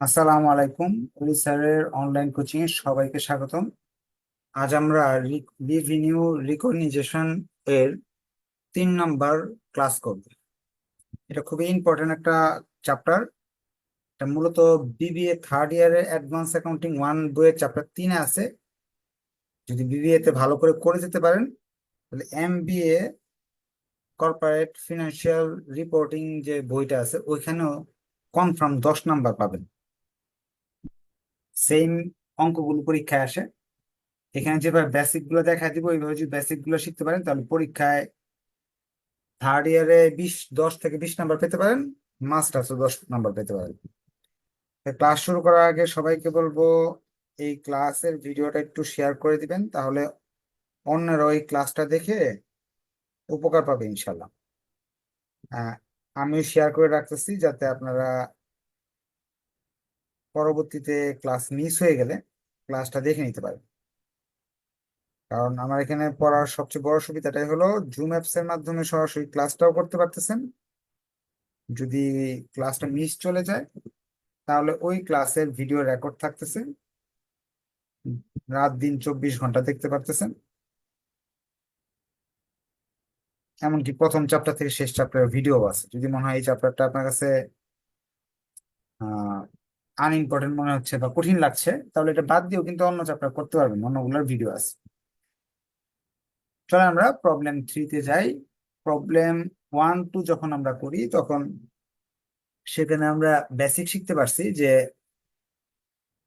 আসসালামু আলাইকুম। অলি স্যারের অনলাইন কোচিং এ সবাইকে স্বাগতম। আজ আমরা রিভিনিউ রিকগনিজেশন এর তিন নম্বর ক্লাস করব। এটা খুবই ইম্পর্টেন্ট একটা চ্যাপ্টার এটা মূলত বিবিএ থার্ড ইয়ারের অ্যাডভান্স অ্যাকাউন্টিং ওয়ান বইয়ের চ্যাপ্টার তিনে আছে। যদি বিবিএ তে ভালো করে করে যেতে পারেন, তাহলে এমবিএ কর্পোরেট ফিনান্সিয়াল রিপোর্টিং যে বইটা আছে, ওইখানেও কনফার্ম দশ নাম্বার পাবেন। সেম অঙ্কগুলো পরীক্ষায় আসে। এখানে যেভাবে বেসিকগুলো দেখা দিব ওইভাবে যদি বেসিকগুলো শিখতে পারেন তাহলে পরীক্ষায় থার্ড ইয়ারে বিশ দশ থেকে বিশ নাম্বার পেতে পারেন মাস্টার্সও দশ নাম্বার পেতে পারেন। ক্লাস শুরু করার আগে সবাইকে বলব এই ক্লাসের ভিডিওটা একটু শেয়ার করে দিবেন তাহলে অন্যরা ওই ক্লাসটা দেখে উপকার পাবে ইনশাল্লাহ আহ, আমি শেয়ার করে রাখতেছি যাতে আপনারা পরবর্তীতে ক্লাস মিস হয়ে গেলে ক্লাসটা দেখে নিতে পারেন কারণ আমার এখানে পড়ার সবচেয়ে বড় সুবিধাটাই হলো জুম অ্যাপস এর মাধ্যমে সরাসরি ক্লাসটাও করতে পারতেছেন। যদি ক্লাসটা মিস চলে যায়, তাহলে ওই ক্লাসের ভিডিও রেকর্ড থাকতেছে। রাত দিন চব্বিশ ঘণ্টা দেখতে পারতেছেন। এমনকি প্রথম চ্যাপ্টার থেকে শেষ চ্যাপ্টারের ভিডিও আছে। যদি মনে হয় এই চ্যাপ্টারটা আপনার কাছে আনইম্পর্টেন্ট মনে হচ্ছে বা কঠিন লাগছে, তাহলে এটা বাদ দিয়েও কিন্তু অন্য চ্যাপ্টার করতে পারবেন, অন্যগুলোর ভিডিও আছে। চলো আমরা প্রবলেম থ্রিতে যাই। প্রবলেম ওয়ান টু যখন আমরা করি, তখন সেখানে আমরা বেসিক শিখতে পারছি যে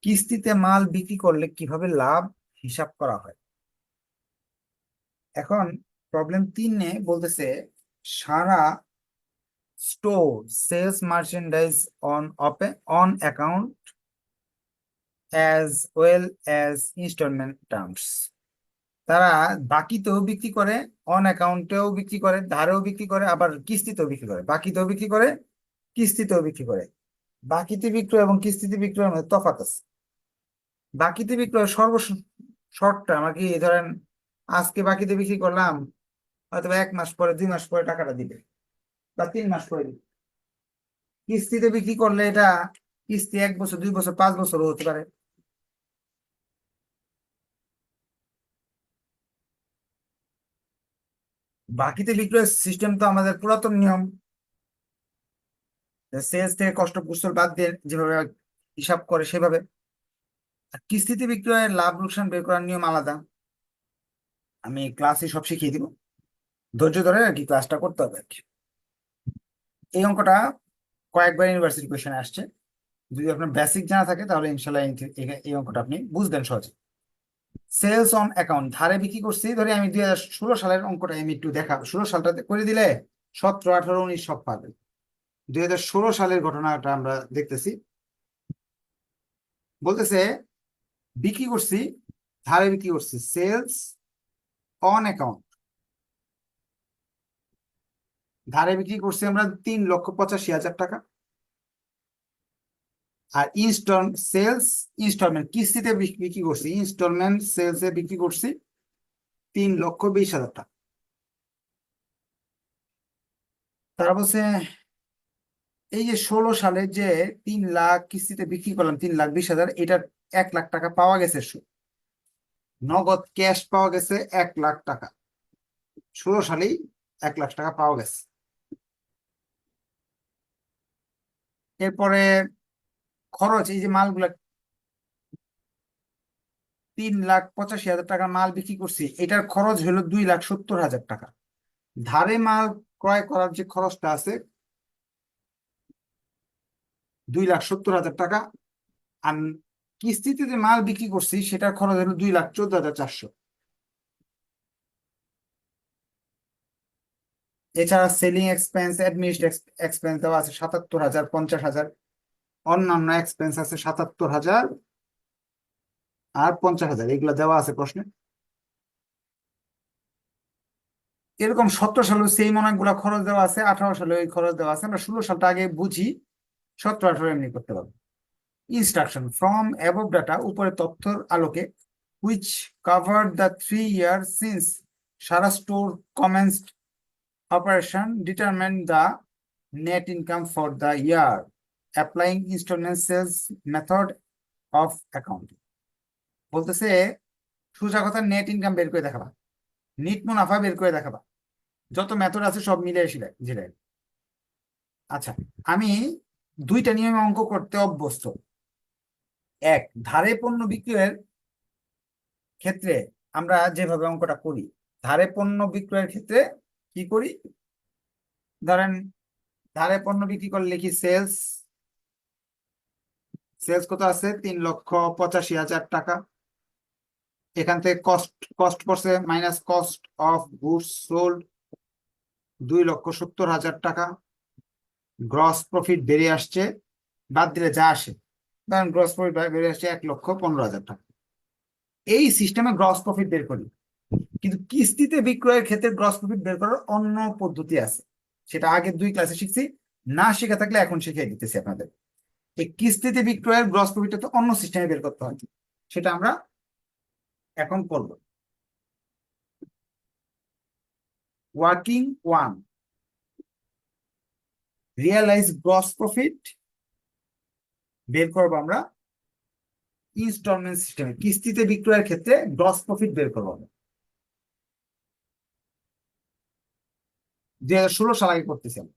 কিস্তিতে মাল বিক্রি করলে কীভাবে লাভ হিসাব করা হয়। এখন প্রবলেম তিনে বলতেছে, Sara store sales merchandise on open on account as well as instalment terms তারা বাকিতেও বিক্রি করে অন অ্যাকাউন্টেও বিক্রি করে, ধারেও বিক্রি করে, আবার কিস্তিতেও বিক্রি করে। বাকিতেও বিক্রি করে, কিস্তিতেও বিক্রি করে। বাকিতে বিক্রয় এবং কিস্তিতে বিক্রয়ের মধ্যে তফাৎ আছে। বাকিতে বিক্রয় সর্ব শর্ট টার্ম আর কি ধরেন আজকে বাকিতে বিক্রি করলাম হয়তো এক মাস পরে, দুই মাস পরে টাকাটা দিবে। বা তিন মাস পরে দিবে। কিস্তিতে বিক্রি করলে এটা কিস্তি এক বছর, দুই বছর, পাঁচ বছর হতে পারে। বাকিতে বিক্রয়ের সিস্টেম তো আমাদের পুরাতন নিয়ম। সেলস থেকে কষ্ট কুশল বাদ দিয়ে যেভাবে হিসাব করে সেভাবে। আর কিস্তিতে বিক্রয়ের লাভ লোকসান বের করার নিয়ম আলাদা। আমি ক্লাসে সব শিখিয়ে দিব। ধৈর্য ধরে আর কি ক্লাসটা করতে হবে আর কি। এই অঙ্কটা কয়েকবার ইউনিভার্সিটি কোয়েশনে আসছে। যদি আপনার বেসিক জানা থাকে, তাহলে ইনশাল্লাহ এই- অঙ্কটা আপনি বুঝবেন সহজে। সেলস অন অ্যাকাউন্ট ধারে বিক্রি করছি। ধরে আমি দুই হাজার ষোলো সালের অঙ্কটা আমি একটু দেখা ষোলো সালটাতে করে দিলে সতেরো, আঠারো, উনিশ সব পাবে। দুই হাজার ষোলো সালের ঘটনাটা আমরা দেখতেছি। বলতেছে, বিক্রি করছি, ধারে বিক্রি করছি সেলস অন অ্যাকাউন্ট ধারে বিক্রি করছি আমরা তিন লক্ষ পঁচাশি হাজার টাকা। আর ইনস্টল সেলস ইনস্টলমেন্ট কিস্তিতে বিক্রি করছি ইনস্টলমেন্ট সেলস বিক্রি করছি তিন লক্ষ বিশ হাজার টাকা। তারা বলছে, এই যে ষোলো সালে যে তিন লাখ কিস্তিতে বিক্রি করলাম, তিন লাখ বিশ হাজার, এটার এক লাখ টাকা পাওয়া গেছে নগদ ক্যাশ পাওয়া গেছে এক লাখ টাকা। ষোলো সালেই এক লাখ টাকা পাওয়া গেছে। এরপরে খরচ, এই যে মালগুলা তিন লাখ পঁচাশি হাজার টাকার মাল বিক্রি করছি, এটার খরচ হলো দুই লাখ সত্তর হাজার টাকা। ধারে মাল ক্রয় করার যে খরচটা আছে, দুই লাখ সত্তর হাজার টাকা। আর কিস্তিতে যে মাল বিক্রি করছি, সেটার খরচ হলো দুই লাখ চোদ্দ হাজার চারশো। এছাড়া সেলিং এক্সপেন্স অ্যাডমিনিস্ট্রেটিভ এক্সপেন্স দেওয়া আছে সাতাত্তর হাজার, পঞ্চাশ হাজার। অন্যান্য এক্সপেন্স আছে সাতাত্তর হাজার আর পঞ্চাশ হাজার। এগুলো দেওয়া আছে প্রশ্নে। এরকম সতেরো সালে সেই অনেকগুলো খরচ দেওয়া আছে, আঠারো সালে ওই খরচ দেওয়া আছে। আমরা ষোলো সালটা আগে বুঝি, সতেরো, আঠারো এমনি করতে পারব। ইনস্ট্রাকশন ফ্রম অ্যাবভ ডাটা উপরে তথ্যর আলোকে which cover the three year since Sara store commenced operation determine the net income for the year applying sales method of accounting বলতেছে, সোজা কথা নেট ইনকাম বের করে দেখাবা। নিট মুনাফা বের করে দেখাবা। যত মেথড আছে সব মিলে এসে জিরাই আচ্ছা আমি দুইটা নিয়মে অঙ্ক করতে অভ্যস্ত। এক, ধারে পণ্য বিক্রয়ের ক্ষেত্রে আমরা যেভাবে অঙ্কটা করি, ধারে পণ্য বিক্রয়ের ক্ষেত্রে কি করি? ধরেন ধারে পণ্য বিক্রি করে লিখি সেলস সেলস কত আছে? তিন লক্ষ পঁচাশি হাজার টাকা। এখান থেকে কস্ট কস্ট পড়ছে minus cost of goods sold দুই লক্ষ সত্তর হাজার টাকা। গ্রস প্রফিট বেড়ে আসছে, বাদ দিলে যা আসে। ধরেন গ্রস প্রফিট বেড়ে আসছে এক লক্ষ পনেরো হাজার টাকা। এই সিস্টেমে গ্রস প্রফিট বের করি। কিন্তু কিস্তিতে বিক্রয়ের ক্ষেত্রে গ্রস প্রফিট বের করার অন্য পদ্ধতি আছে। সেটা আগে দুই ক্লাসে শিখছি, না শেখা থাকলে এখন শিখিয়ে দিতেছি আপনাদের। এই কিস্তিতে বিক্রয়ের গ্রস প্রফিটটা তো অন্য সিস্টেমে বের করতে হয়। সেটা আমরা এখন করব। Working one realise gross profit বের করব আমরা ইনস্টলমেন্ট সিস্টেমে কিস্তিতে বিক্রয়ের ক্ষেত্রে গ্রস প্রফিট বের করব আমরা। দুই হাজার ষোলো সাল আগে করতেছি আমরা।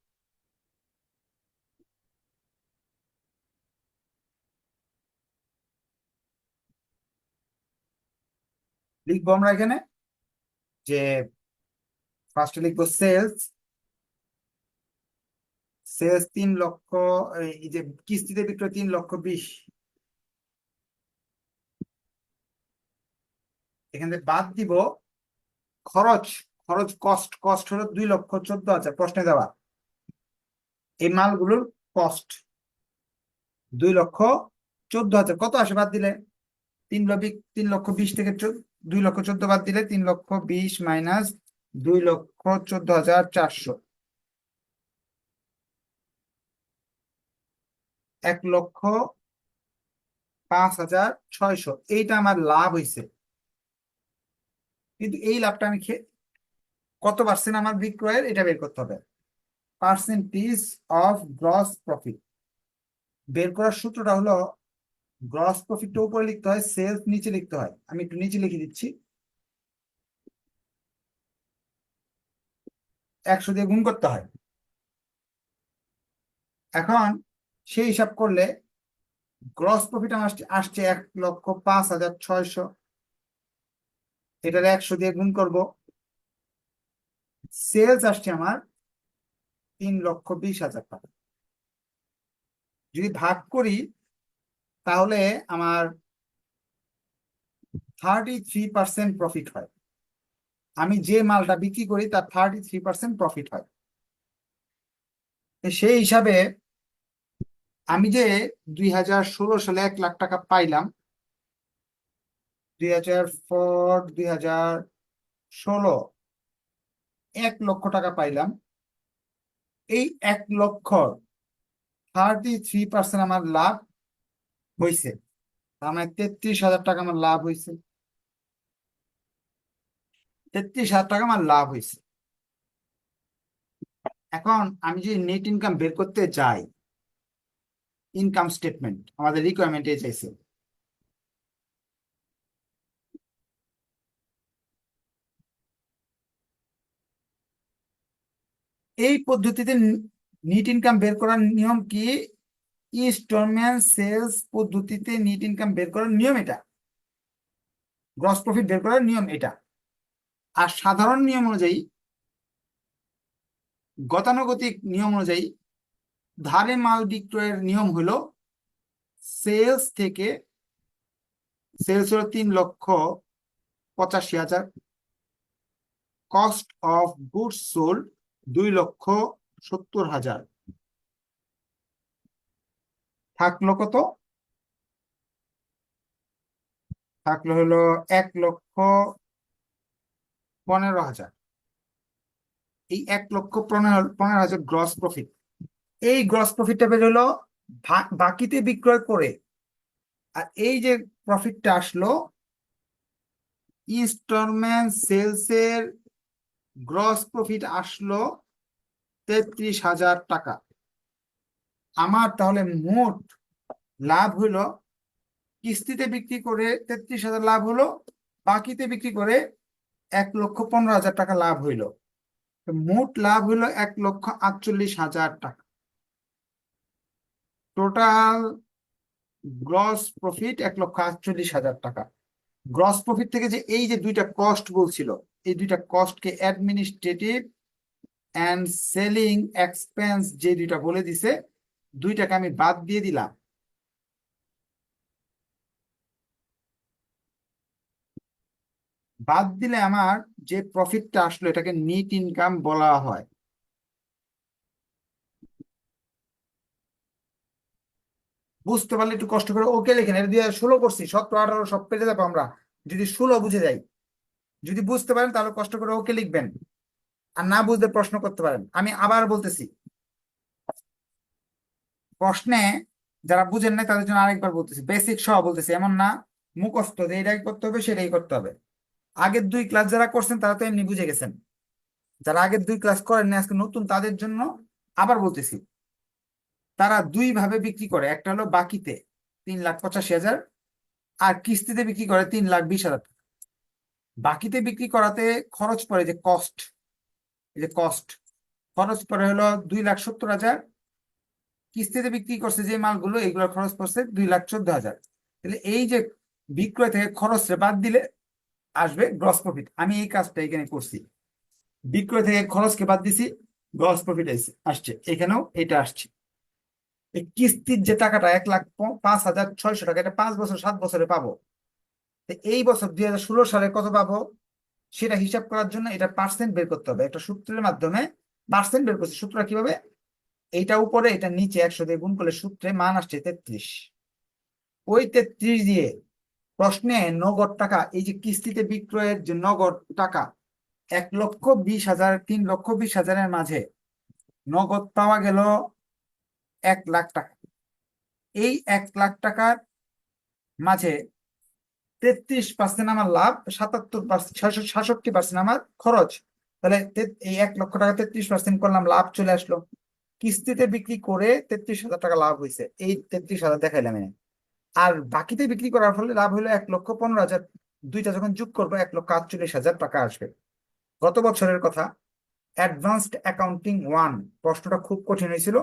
লিখব আমরা এখানে যে ফার্স্টে লিখব সেলস সেলস তিন লক্ষ, এই যে কিস্তিতে বিক্রয় তিন লক্ষ বিশ এখানে বাদ দিব খরচ খরচ কস্ট কস্ট হলো দুই লক্ষ চোদ্দ হাজার। প্রশ্নে দেওয়া এই মালগুলোর কস্ট দুই লক্ষ চোদ্দ হাজার। কত আসে বাদ দিলে? তিন লক্ষ তিন লক্ষ বিশ থেকে দুই লক্ষ চোদ্দ বাদ দিলে তিন লক্ষ বিশ মাইনাস দুই লক্ষ চোদ্দ হাজার চারশো। এক লক্ষ পাঁচ হাজার ছয়শো। এইটা আমার লাভ হয়েছে কিন্তু এই লাভটা আমি কত পার্সেন্ট আমার বিক্রয়ের এটা বের করতে হবে। পার্সেন্টেজ অফ গ্রস প্রফিট বের করার সূত্রটা হলো গ্রস প্রফিটটা উপরে লিখতে হয় সেলস নিচে লিখতে হয়। আমি একটু নিচে লিখে দিচ্ছি। একশো দিয়ে গুণ করতে হয়। এখন সেই হিসাব করলে গ্রস প্রফিট আমার আসছে- এক লক্ষ পাঁচ হাজার ছয়শো। এটার একশো দিয়ে গুণ করব। সেলস আসছে আমার তিন লক্ষ বিশ হাজার টাকা। যদি ভাগ করি, তাহলে আমার থার্টি থ্রি পার্সেন্ট প্রফিট হয়। আমি যে মালটা বিক্রি করি, তার থার্টি থ্রি পার্সেন্ট প্রফিট হয় সেই হিসাবে আমি যে দুই হাজার ষোলো সালে এক লাখ টাকা পাইলাম, দুই হাজার ফোর দুই হাজার ষোলো এক লক্ষ টাকা পাইলাম। এই এক লক্ষ থার্টি থ্রি পার্সেন্ট আমার লাভ হয়েছে তার মানে তেত্রিশ হাজার টাকা আমার লাভ হয়েছে তেত্রিশ হাজার টাকা আমার লাভ হয়েছে এখন আমি যদি নেট ইনকাম বের করতে যাই ইনকাম স্টেটমেন্ট আমাদের রিকোয়ারমেন্টে চাইছে। এই পদ্ধতিতে নিট ইনকাম বের করার নিয়ম কি? ইনস্টলমেন্ট সেলস পদ্ধতিতে নিট ইনকাম বের করার নিয়ম এটা। গ্রস প্রফিট বের করার নিয়ম এটা। আর সাধারণ নিয়ম অনুযায়ী, গতানুগতিক নিয়ম অনুযায়ী, ধারে মাল বিক্রয়ের নিয়ম হলো সেলস থেকে সেলস হলো তিন লক্ষ পঁচাশি হাজার। কস্ট অফ গুডস সোল্ড দুই লক্ষ সত্তর হাজার। থাকল কত? থাকল হলো এক লক্ষ পনেরো হাজার। এই এক লক্ষ পনেরো পনেরো হাজার গ্রস প্রফিট এই গ্রস প্রফিটটা বের হলো বাকিতে বিক্রয় করে। আর এই যে প্রফিটটা আসলো ইনস্টলমেন্ট সেলস এর গ্রস প্রফিট আসলো তেত্রিশ হাজার টাকা। আমার তাহলে মোট লাভ হইল, কিস্তিতে বিক্রি করে তেত্রিশ হাজার লাভ হলো বাকিতে বিক্রি করে এক লক্ষ পনেরো হাজার টাকা লাভ হইল। মোট লাভ হইল এক লক্ষ আটচল্লিশ হাজার টাকা। টোটাল গ্রস প্রফিট এক লক্ষ আটচল্লিশ হাজার টাকা। গ্রস প্রফিট থেকে যে এই যে দুইটা কস্ট বলছিল, এই দুইটা কস্টকে অ্যাডমিনিস্ট্রেটিভ অ্যান্ড সেলিং এক্সপেন্স যে দুইটা বলে দিছে, দুইটাকে আমি বাদ দিয়ে দিলাম। বাদ দিলে আমার যে প্রফিটটা আসলো, এটাকে নিট ইনকাম বলা হয়। বুঝতে পারলে একটু কষ্ট করে ওকে লেখেন, এটা দিয়ে ষোলো করছি সতেরো আঠারো, সব পেরে যাব আমরা। যদি ষোলো বুঝে যাই, যদি বুঝতে পারেন তাহলে কষ্ট করে ওকে লিখবেন। আর না বুঝতে প্রশ্ন করতে পারেন। আমি আবার বলতেছি, প্রশ্নে যারা বুঝেন নাই তাদের জন্য আরেকবার বলতেছি বেসিক সহ বলতেছি, এমন না, মুখস্থ যে এটাই করতে হবে, সেটাই করতে হবে। আগের দুই ক্লাস যারা করছেন তারা তো এমনি বুঝে গেছেন। যারা আগের দুই ক্লাস করেননি, আজকে নতুন, তাদের জন্য আবার বলতেছি তারা দুই ভাবে বিক্রি করে। একটা হলো বাকিতে তিন লাখ পঁচাশি হাজার, আর কিস্তিতে বিক্রি করে তিন লাখ বিশ হাজার টাকা। বাকিতে বিক্রি করাতে খরচ পড়ে যে কস্ট যে কস্ট খরচ পড়ে হলো দুই লাখ সত্তর হাজার। কিস্তিতে বিক্রি করছে যে মালগুলো, এগুলোর খরচ পড়ছে দুই লাখ চোদ্দ হাজার। তাহলে এই যে বিক্রয় থেকে খরচটা বাদ দিলে আসবে গ্রস প্রফিট আমি এই কাজটা এখানে করছি। বিক্রয় থেকে খরচকে বাদ দিছি গ্রস প্রফিট আসছে। এখানেও এটা আসছে। কিস্তির যে টাকাটা এক লাখ পাঁচ হাজার ছয়শো টাকা, এটা পাঁচ বছর, সাত বছরে পাবো। এই বছর দুই হাজার ষোলো সালে কত পাবো? সেটা হিসাব করার জন্য এটা পার্সেন্ট বের করতে হবে। একটা সূত্রের মাধ্যমে পার্সেন্ট বের করছি। সূত্রটা কীভাবে? এইটা উপরে, এটা নিচে একশো দিয়ে গুণ করলে সূত্রে মান আসছে তেত্রিশ। ওই তেত্রিশ দিয়ে প্রশ্নে নগদ টাকা, এই যে কিস্তিতে বিক্রয়ের যে নগদ টাকা, এক লক্ষ বিশ হাজার, তিন লক্ষ বিশ হাজারের মাঝে নগদ পাওয়া গেল এক লাখ টাকা। এই এক লাখ টাকার মাঝে তেত্রিশ পার্সেন্ট আমার লাভ, সাতাত্তর পার্সেন্ট সাতষট্টি পার্সেন্ট আমার খরচ। তাহলে এই এক লক্ষ টাকা তেত্রিশ পার্সেন্ট করলাম, লাভ চলে আসলো। কিস্তিতে বিক্রি করে তেত্রিশ হাজার টাকা লাভ হয়েছে। এই তেত্রিশ হাজার দেখাইলাম আর বাকিতে বিক্রি করার ফলে লাভ হলো এক লক্ষ পনেরো হাজার। দুইটা যখন যোগ করব, এক লক্ষ আটচল্লিশ হাজার টাকা আসবে। গত বছরের কথা অ্যাডভান্সড অ্যাকাউন্টিং ওয়ান প্রশ্নটা খুব কঠিন হয়েছিল।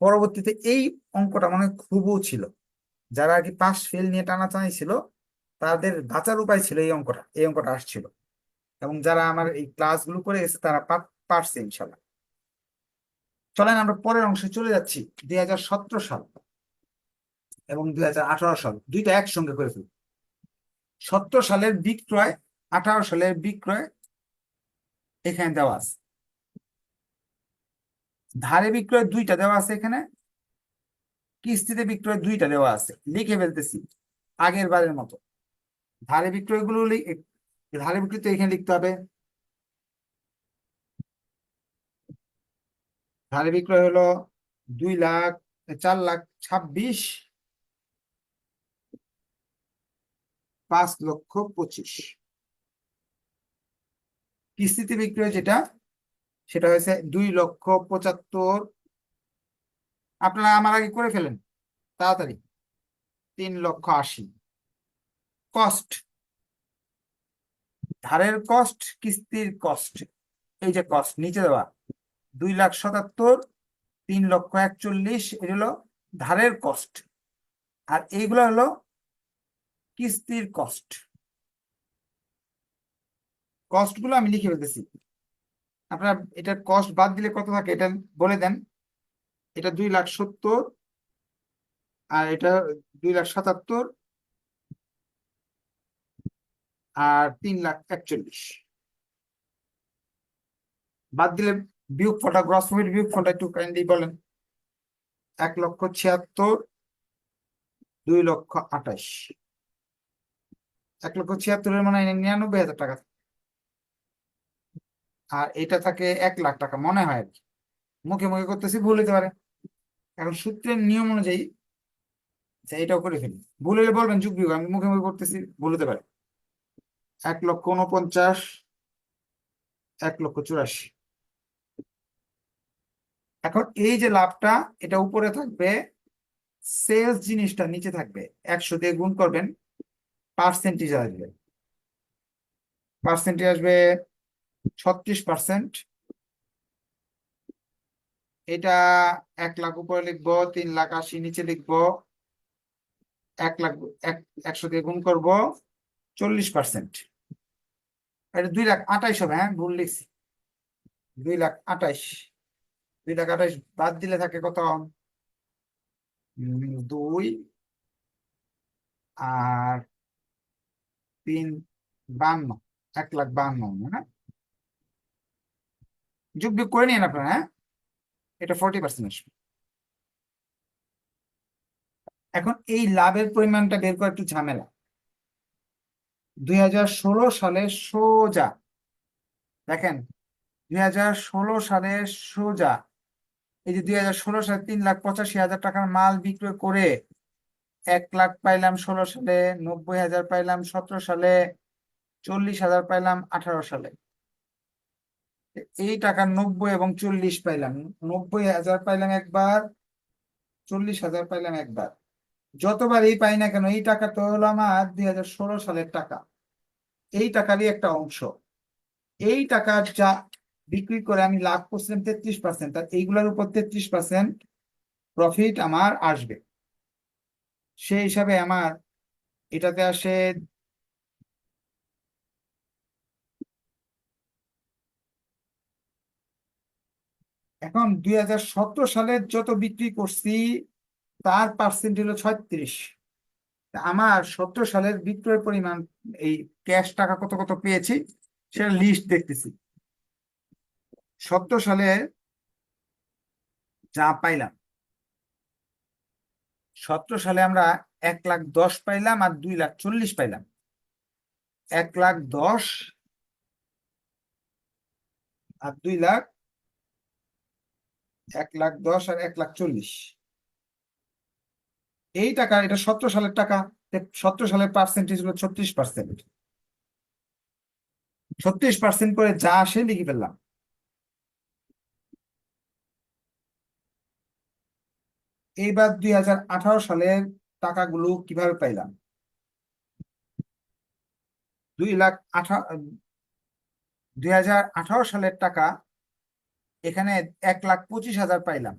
পরবর্তীতে এই অঙ্কটা মনে খুবও ছিল। যারা আর কি পাস ফেল নিয়ে টানাটানি ছিল, তাদের বাঁচার উপায় ছিল এই অঙ্কটা এই অঙ্কটা আসছিল। এবং যারা আমার এই ক্লাসগুলো করে গেছে, তারা পারছে ইনশাল্লাহ। চলেন আমরা পরের অংশে চলে যাচ্ছি, দুই হাজার সতেরো সাল এবং দুই হাজার আঠারো সাল, দুইটা একসঙ্গে করে ফেলি। সতেরো সালের বিক্রয়, আঠারো সালের বিক্রয় এখানে দেওয়া আছে। ধারে বিক্রয় দুইটা দেওয়া আছে এখানে, কিস্তিতে বিক্রয় দুইটা দেওয়া আছে, লিখে ফেলতেছি, আগের বারের মতো। ধারে বিক্রয়গুলো ধারে বিক্রয় তো এখানে লিখতে হবে। ধারে বিক্রয় হলো দুই লাখ, চার লাখ ছাব্বিশ, পাঁচ লক্ষ পঁচিশ। কিস্তিতে বিক্রয় যেটা সেটা হয়েছে দুই লক্ষ পঁচাত্তর। আপনারা আমার আগে করে ফেলেন। তাড়াতাড়ি। তিন লক্ষ আশি। কস্ট। ধারের কস্ট, কিস্তির কস্ট। এই যে কস্ট, নিচে দেওয়া। দুই লাখ সাতাত্তর, তিন লক্ষ একচল্লিশ, এটা হলো ধারের কস্ট। আর এইগুলো হলো কিস্তির কস্ট। কস্টগুলো আমি লিখে ফেলতেছি। আপনারা এটার কস্ট বাদ দিলে কত থাকে এটা বলে দেন। এটা দুই লাখ সত্তর আর এটা দুই লাখ সাতাত্তর আর তিন লাখ একচল্লিশ। বাদ দিলে বিয়োগ ফলটা গ্রস প্রফিট বিয়োগ ফলটা একটু কাইন্ডলি বলেন। এক লক্ষ ছিয়াত্তর, দুই লক্ষ আঠাশ। এক লক্ষ ছিয়াত্তরের মানে নিরানব্বই হাজার টাকা। আর এটা থাকে এক লাখ টাকা, মনে হয় আর কি। মুখে মুখে করতেছি, ভুল হতে পারে। এখন সূত্রের নিয়ম অনুযায়ী যে এটাও করে ফেলি। ভুল হলে বলবেন, যুগ বিয়োগ, আমি মুখে মুখে করতেছি, ভুল হতে পারে। এক লক্ষ উনপঞ্চাশ এক লক্ষ চুরাশি। এখন এই যে লাভটা, এটা উপরে থাকবে সেলস জিনিসটা নিচে থাকবে। একশো দিয়ে গুণ করবেন পার্সেন্টেজ আসবে। পার্সেন্টেজ আসবে ছত্রিশ পার্সেন্ট। এটা এক লাখ উপরে লিখব, তিন লাখ আশি নিচে লিখব, এক লাখ একশো দিয়ে গুণ করব, চল্লিশ পার্সেন্ট। এটা দুই লাখ আঠাইশ হবে হ্যাঁ? ভুল লিখছি। দুই লাখ আঠাইশ। দুই লাখ আঠাইশ বাদ দিলে থাকে কত? দুই। আর তিন, বান্ন। এক লাখ বান্ন হ্যাঁ? যোগ বিয়োগ করে নিন আপনারা হ্যাঁ? এটা ফোরটি পার্সেন্ট আসবে। এখন এই লাভের পরিমাণটা বের করা একটু ঝামেলা। দুই হাজার ষোলো সালে সোজা, দেখেন, দুই হাজার ষোলো সালে সোজা, এই যে দুই হাজার ষোলো সালে তিন লাখ পঁচাশি হাজার টাকার মাল বিক্রয় করে এক লাখ পাইলাম ষোলো সালে, নব্বই হাজার পাইলাম সতেরো সালে, চল্লিশ হাজার পাইলাম আঠারো সালে। এই টাকা নব্বই এবং চল্লিশ পাইলাম। নব্বই হাজার পাইলাম একবার, চল্লিশ হাজার পাইলাম একবার। যতবার এই পাই না কেন, এই টাকা তো হলো আমার দুই হাজার ষোলো সালের টাকা। এই টাকারই একটা অংশ। এই টাকা যা বিক্রি করে আমি লাভ করছিলাম তেত্রিশ পার্সেন্ট আর এইগুলোর উপর তেত্রিশ পার্সেন্ট প্রফিট আমার আসবে। সেই হিসাবে আমার এটাতে আসে এখন দুই হাজার সতেরো সালের যত বিক্রি করছি, তার পার্সেন্ট হলো ছয়ত্রিশ। আমার সত্তর সালের বিক্রয় পরিমাণ, এই ক্যাশ টাকা কত কত পেয়েছি, সেটা লিস্ট দেখতেছি। সতেরো সালে যা পাইলাম, সতেরো সালে আমরা এক লাখ দশ পাইলাম আর দুই লাখ চল্লিশ পাইলাম। এক লাখ দশ আর দুই লাখ এক লাখ দশ আর এক লাখ চল্লিশ। এই টাকা, এটা সতেরো সালের টাকা সতেরো সালের পার্সেন্টেজ হলো ছত্রিশ পার্সেন্ট ছত্রিশ পার্সেন্ট করে যা আসে লিখে ফেললাম। এইবার দুই হাজার আঠারো সালের টাকাগুলো কীভাবে পাইলাম? দুই লাখ আঠা দুই হাজার আঠারো সালের টাকা এখানে এক লাখ পঁচিশ হাজার পাইলাম।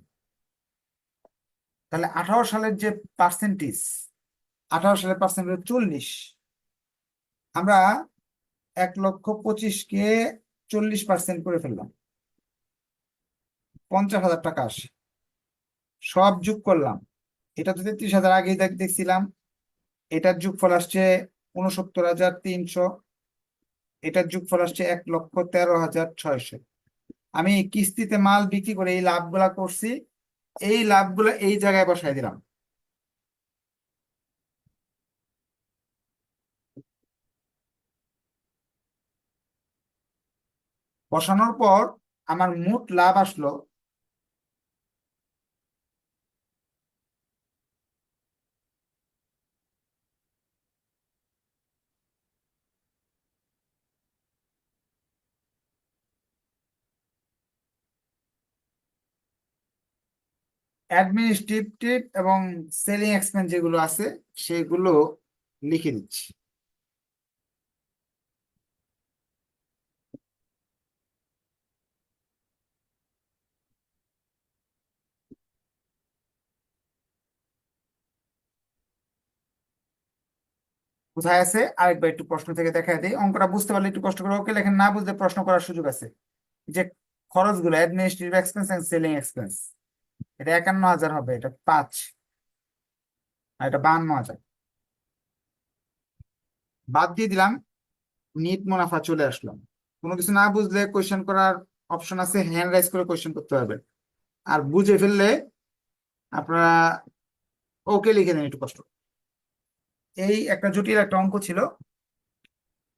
তাহলে আঠারো সালের যে পার্সেন্টেজ আঠারো সালের পার্সেন্ট চল্লিশ। আমরা এক লক্ষ পঁচিশকে চল্লিশ পার্সেন্ট করে ফেললাম। পঞ্চাশ হাজার টাকা আসে। সব যোগ করলাম। এটা তো তেত্রিশ হাজার আগেই দেখ, দেখছিলাম, এটার যোগফল আসছে উনসত্তর হাজার তিনশো, এটার যোগফল আসছে এক লক্ষ তেরো হাজার ছয়শো। আমি কিস্তিতে মাল বিক্রি করে এই লাভগুলা করছি, এই লাভগুলো এই জায়গায় বসাই দিলাম। বসানোর পর আমার মোট লাভ আসলো অ্যাডমিনিস্ট্রেটিভ এবং সেলিং এক্সপেন্স যেগুলো আছে, সেগুলো লিখে দিচ্ছি কোথায় আছে? আরেকবার একটু প্রশ্ন থেকে দেখা দিই। অঙ্কটা বুঝতে পারলে একটু কষ্ট করে ওকে লেখেন, না বুঝলে প্রশ্ন করার সুযোগ আছে। যে খরচগুলো administrative expense and selling expense এটা একান্ন হাজার হবে, এটা পাঁচ। আর এটা বান্ন হাজার। বাদ দিয়ে দিলাম নিট মুনাফা চলে আসলাম কোনো কিছু না বুঝলে কোয়েশ্চেন করার অপশন আছে হ্যান্ড রাইজ করে কোয়েশ্চেন করতে হবে। আর বুঝে ফেললে আপনারা ওকে লিখে দেন একটু কষ্ট। এই একটা জটিল একটা অঙ্ক ছিল।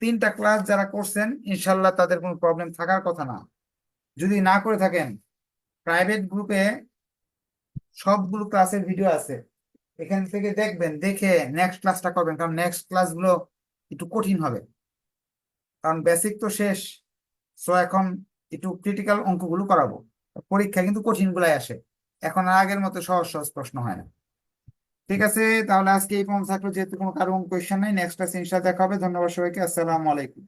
তিনটা ক্লাস যারা করছেন, ইনশাল্লাহ তাদের কোনো প্রবলেম থাকার কথা না। যদি না করে থাকেন প্রাইভেট গ্রুপে সবগুলো ক্লাসের ভিডিও আছে। এখান থেকে দেখবেন, দেখে নেক্সট ক্লাসটা করবেন। কারণ নেক্সট ক্লাসগুলো একটু কঠিন হবে। কারণ বেসিক তো শেষ। সো এখন একটু ক্রিটিক্যাল অঙ্কগুলো করাবো। পরীক্ষা কিন্তু কঠিন গুলাই আসে। এখন আর আগের মতো সহজ সহজ প্রশ্ন হয় না। ঠিক আছে? তাহলে আজকে এই পর্যন্ত থাকল। যেহেতু কোনো কারও কোয়েশ্চেন নাই নেক্সট ক্লাসে ইনশাআল্লাহ দেখা হবে। ধন্যবাদ সবাইকে। আসসালামু আলাইকুম।